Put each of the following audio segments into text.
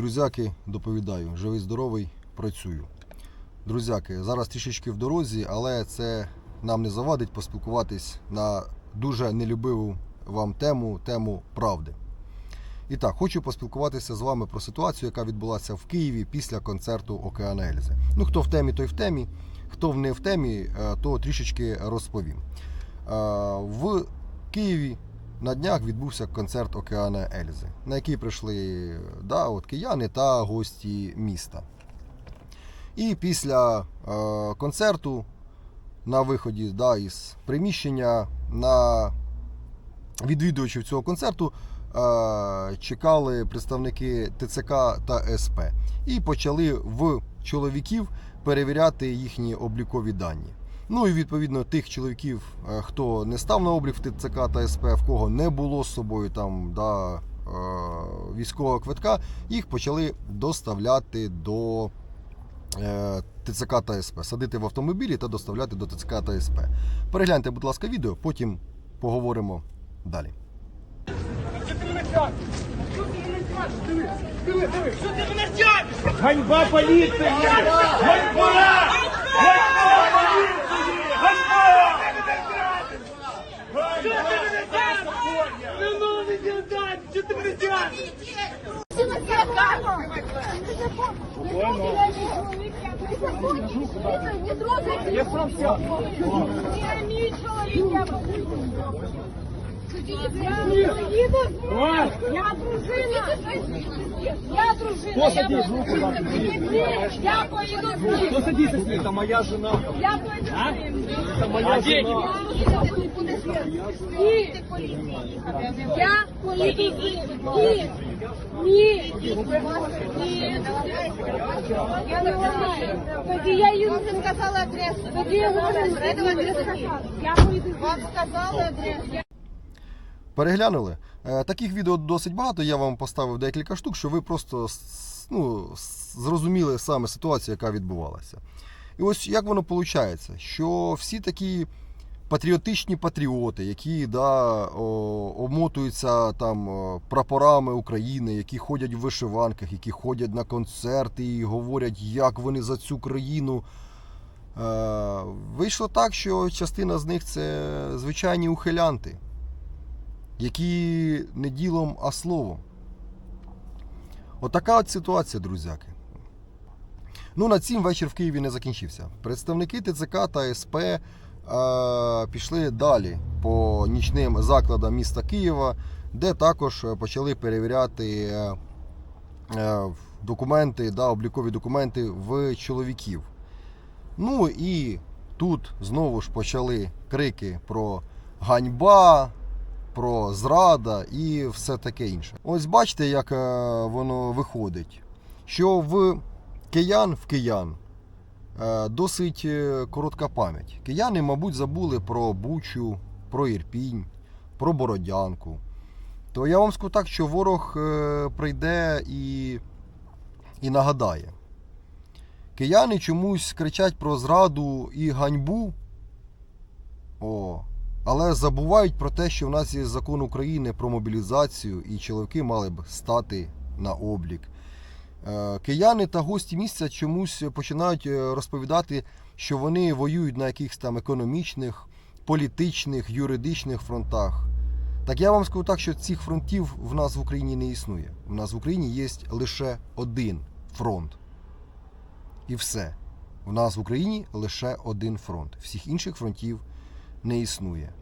друзяки, доповідаю. Живий, здоровий, працюю. Друзяки, зараз трішечки в дорозі, але це нам не завадить поспілкуватись на дуже нелюбиву вам тему, тему правди. І так, хочу поспілкуватися з вами про ситуацію, яка відбулася в Києві після концерту Океана Ельзи. Ну, хто в темі, той в темі. Хто не в темі, е, то трішечки розповім. Е, В Києві на днях відбувся концерт Океана Ельзи, на який прийшли да, от, кияни та гості міста. І після е, концерту на виході да, із приміщення на відвідувачів цього концерту е, чекали представники ТЦК та СП і почали в чоловіків перевіряти їхні облікові дані. Ну і відповідно тих чоловіків, е, хто не став на облік в ТЦК та СП, в кого не було з собою там да, е, військового квитка, їх почали доставляти до е, ТЦК та СП, садити в автомобілі та доставляти до ТЦК та СП. Перегляньте, будь ласка, відео, потім поговоримо далі. Ганьба поліції! Ганьба! Що ти трогайте. Не трогайте! Сам сяду. Я мій чоловік, я їду. Я дружина. Я дружина. Я дружина. Я поїду з ним. Хто садиться з ним? Це моя жена. Я поїду з ним. Це моя жена. Ні. Я поїду з ним. Ні. Ні. Ні. Я не знаю. Тоді я їм не сказала адресу. Тоді я говорю, я поїду. Вам сказали адресу. Переглянули? Е, Таких відео досить багато. Я вам поставив декілька штук, щоб ви просто ну, зрозуміли саме ситуацію, яка відбувалася. І ось як воно виходить, що всі такі патріотичні патріоти, які да, обмотуються там прапорами України, які ходять в вишиванках, які ходять на концерти і говорять, як вони за цю країну. Е, Вийшло так, що частина з них це звичайні ухилянти які не ділом, а словом. Отака от ситуація, друзяки. Ну, на цім вечір в Києві не закінчився. Представники ТЦК та СП е, пішли далі по нічним закладам міста Києва, де також почали перевіряти е, е, документи, да, облікові документи в чоловіків. Ну і тут знову ж почали крики про ганьба, про зрада і все таке інше. Ось бачите, як е, воно виходить. Що в киян в киян е, досить е, коротка пам'ять. Кияни, мабуть, забули про Бучу, про Ірпінь, про Бородянку. То я вам скажу так, що ворог прийде і, і нагадає. Кияни чомусь кричать про зраду і ганьбу. О, але забувають про те, що в нас є закон України про мобілізацію, і чоловіки мали б стати на облік. Е, Кияни та гості місця чомусь починають е, розповідати, що вони воюють на якихось там економічних, політичних, юридичних фронтах. Так я вам скажу так, що цих фронтів в нас в Україні не існує. У нас в Україні є лише один фронт. І все. У нас в Україні лише один фронт. Всіх інших фронтів не існує.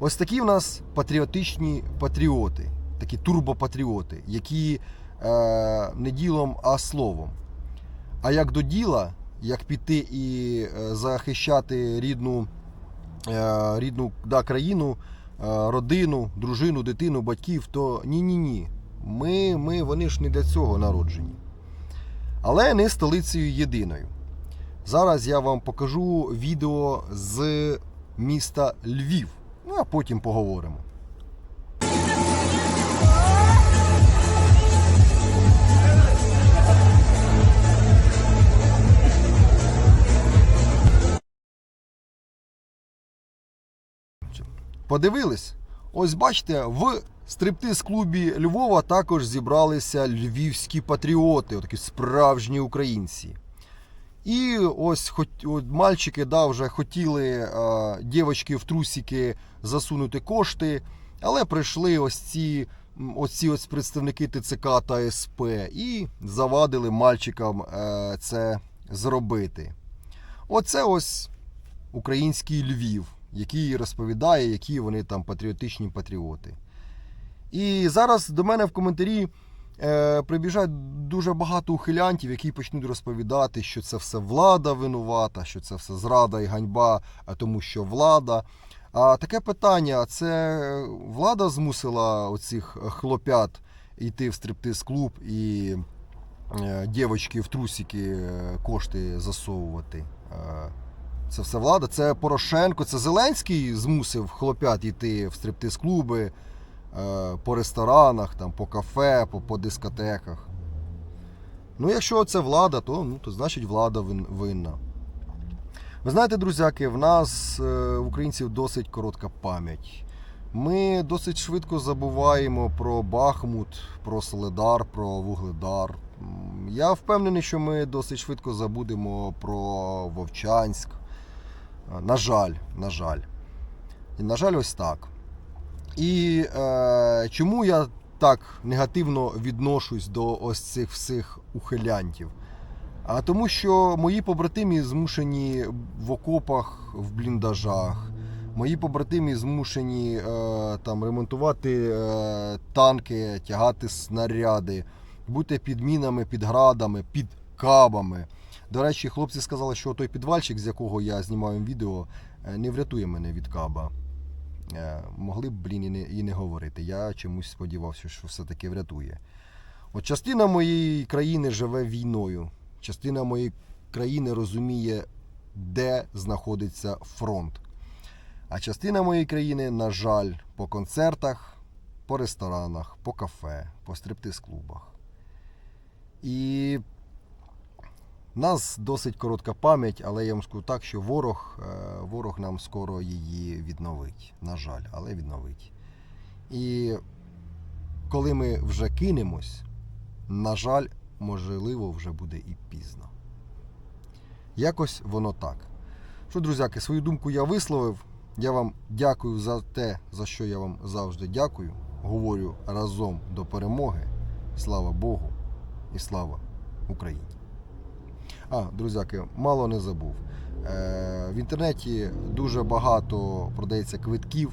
Ось такі в нас патріотичні патріоти, такі турбопатріоти, які е, не ділом, а словом. А як до діла, як піти і е, захищати рідну, е, рідну да, країну, е, родину, дружину, дитину, батьків, то ні-ні-ні. Ми, ми, вони ж не для цього народжені. Але не столицею єдиною. Зараз я вам покажу відео з міста Львів. Ну а потім поговоримо. Подивились? Ось бачите, в стриптиз-клубі Львова також зібралися львівські патріоти, такі справжні українці. І ось хоч, от мальчики да, вже хотіли е, дівчатки в трусики засунути кошти, але прийшли ось ці, ось ось представники ТЦК та СП і завадили мальчикам е, це зробити. Оце ось український Львів, який розповідає, які вони там патріотичні патріоти. І зараз до мене в коментарі е, прибіжать дуже багато ухилянтів, які почнуть розповідати, що це все влада винувата, що це все зрада і ганьба, тому що влада. А таке питання: це влада змусила оцих хлопят йти в стриптиз-клуб і е, дівчатки в трусики е, кошти засовувати. Е, Це все влада, це Порошенко, це Зеленський змусив хлопят йти в стриптиз-клуби, е, по ресторанах, там, по кафе, по, по дискотеках. Ну, якщо це влада, то, ну, то значить влада винна. Ви знаєте, друзяки, в нас, е, українців, досить коротка пам'ять. Ми досить швидко забуваємо про Бахмут, про Соледар, про Вугледар. Я впевнений, що ми досить швидко забудемо про Вовчанськ. Е, На жаль, на жаль. І, на жаль, ось так. І е, чому я так негативно відношусь до ось цих всіх ухилянтів? А тому, що мої побратимі змушені в окопах, в бліндажах. Мої побратимі змушені е, там ремонтувати е, танки, тягати снаряди, бути під мінами, під градами, під кабами. До речі, хлопці сказали, що той підвальчик, з якого я знімаю відео, е, не врятує мене від каба. Е, Могли б, блін, і не, і не говорити. Я чомусь сподівався, що все-таки врятує. От частина моєї країни живе війною. Частина моєї країни розуміє, де знаходиться фронт. А частина моєї країни, на жаль, по концертах, по ресторанах, по кафе, по стриптиз-клубах. І в нас досить коротка пам'ять, але я вам скажу так, що ворог, е, ворог нам скоро її відновить. На жаль, але відновить. І коли ми вже кинемось, на жаль, можливо, вже буде і пізно. Якось воно так. Що, друзяки, свою думку я висловив. Я вам дякую за те, за що я вам завжди дякую. Говорю разом до перемоги. Слава Богу і слава Україні. А, друзяки, мало не забув. Е, в інтернеті дуже багато продається квитків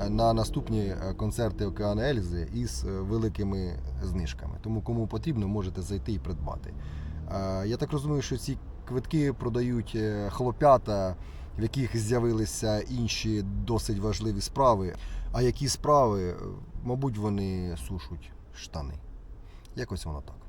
е, на наступні е, концерти Океан Ельзи із великими знижками. Тому кому потрібно, можете зайти і придбати. Я так розумію, що ці квитки продають хлопята, в яких з'явилися інші досить важливі справи. А які справи, мабуть, вони сушуть штани. Якось воно так.